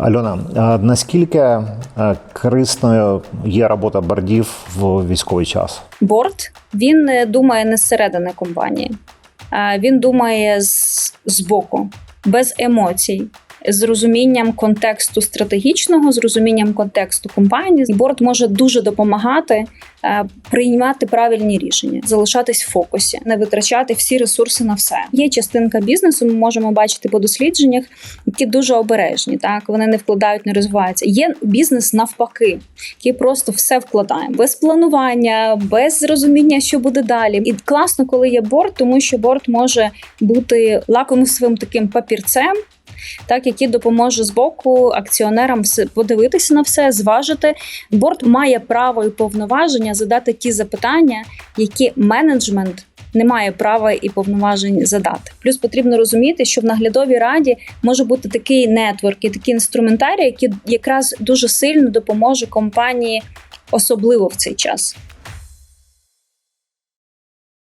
Альона, наскільки е, корисною є робота бордів в військовий час? Борт він не думає не зсередини компанії, він думає з, з боку, без емоцій. З розумінням контексту стратегічного, з розумінням контексту компанії, І борт може дуже допомагати е, приймати правильні рішення, залишатись в фокусі, не витрачати всі ресурси на все. Є частинка бізнесу. Ми можемо бачити по дослідженнях, які дуже обережні. Так вони не вкладають, не розвиваються. Є бізнес навпаки, який просто все вкладає без планування, без розуміння, що буде далі. І класно, коли є борт, тому що борт може бути лакомством таким папірцем. Так, який допоможе з боку акціонерам все- подивитися на все, зважити. Борт має право і повноваження задати ті запитання, які менеджмент не має права і повноважень задати. Плюс потрібно розуміти, що в наглядовій раді може бути такий нетворк і такий інструментарій, який якраз дуже сильно допоможе компанії, особливо в цей час.